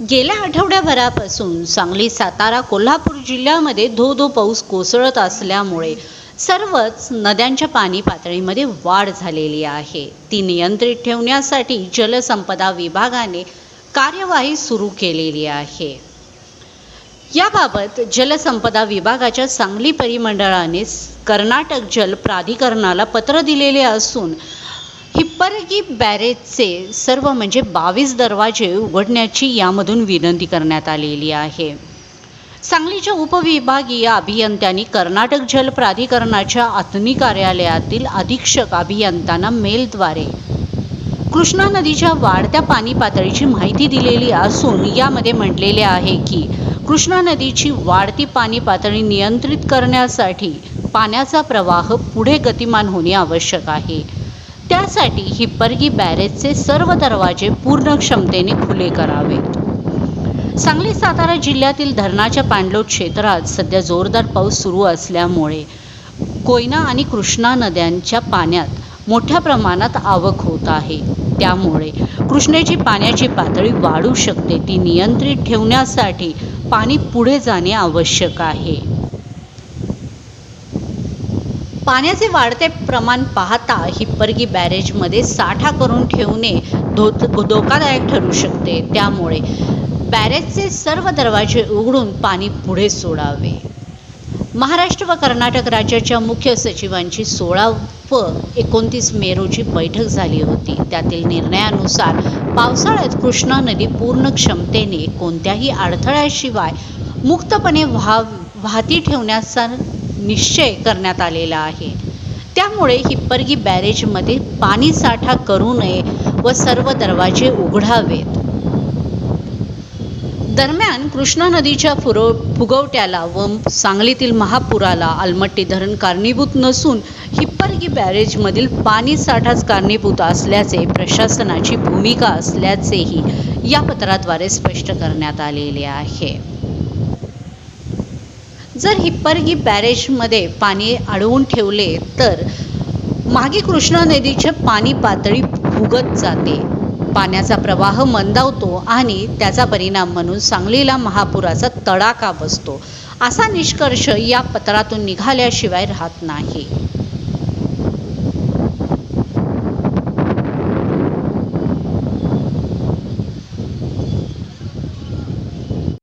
गेल्या आठवड्याभरापासून सांगली सातारा कोल्हापूर जिल्ह्यामध्ये धो धो पाऊस कोसळत असल्यामुळे सर्वच नद्यांच्या पाणी पातळीमध्ये वाढ झालेली आहे. ती नियंत्रित ठेवण्यासाठी जलसंपदा विभागाने कार्यवाही सुरू केलेली आहे. याबाबत जलसंपदा विभागाच्या सांगली परिमंडळाने कर्नाटक जल प्राधिकरणाला पत्र दिलेले असून हिप्परगी बॅरेजचे सर्व म्हणजे बावीस दरवाजे उघडण्याची यामधून विनंती करण्यात आलेली आहे. सांगलीच्या उपविभागीय अभियंत्यांनी कर्नाटक जल प्राधिकरणाच्या आतनी कार्यालयातील अधीक्षक अभियंत्यांना मेलद्वारे कृष्णा नदीच्या वाढत्या पाणी पातळीची माहिती दिलेली असून यामध्ये म्हटलेले आहे की कृष्णा नदीची वाढती पाणी पातळी नियंत्रित करण्यासाठी पाण्याचा प्रवाह पुढे गतिमान होणे आवश्यक आहे. त्यासाठी हिप्परगी बॅरेजचे सर्व दरवाजे पूर्ण क्षमतेने खुले करावेत सांगली सातारा जिल्ह्यातील धरणाच्या पाणलोट क्षेत्रात सध्या जोरदार पाऊस सुरू असल्यामुळे कोयना आणि कृष्णा नद्यांच्या पाण्यात मोठ्या प्रमाणात आवक होत आहे. त्यामुळे कृष्णेची पाण्याची पातळी वाढू शकते ती नियंत्रित ठेवण्यासाठी पाणी पुढे जाणे आवश्यक आहे. पाण्याचे वाढते प्रमाण पाहता हिप्परगी बॅरेजमध्ये साठा करून ठेवणे धो धोकादायक ठरू शकते. त्यामुळे बॅरेजचे सर्व दरवाजे उघडून पाणी पुढे सोडावे. महाराष्ट्र व कर्नाटक राज्याच्या मुख्य सचिवांची सोळा व एकोणतीस मे रोजी बैठक झाली होती. त्यातील निर्णयानुसार पावसाळ्यात कृष्णा नदी पूर्ण क्षमतेने कोणत्याही अडथळ्याशिवाय मुक्तपणे वाह वाहती ठेवण्याचा निश्चय करण्यात आलेला आहे. त्यामुळे हिप्परगी बॅरेजमध्ये पाणी साठा करू नये व सर्व दरवाजे उघडावेत. दरम्यान कृष्णा नदीच्या फुरो फुगवट्याला व सांगलीतील महापुराला आलमट्टी धरण कारणीभूत नसून हिप्परगी बॅरेजमधील पाणी साठाच कारणीभूत असल्याचे प्रशासनाची भूमिका असल्याचेही या पत्राद्वारे स्पष्ट करण्यात आलेले आहे. जर हिप्परगी बॅरेजमध्ये पाणी अडवून ठेवले तर मागे कृष्णा नदीचे पाणी पातळी फुगत जाते. पाण्याचा प्रवाह मंदावतो आणि त्याचा परिणाम म्हणून सांगलीला महापुराचा तडाखा बसतो. असा निष्कर्ष या पत्रातून निघाल्याशिवाय राहत नाही.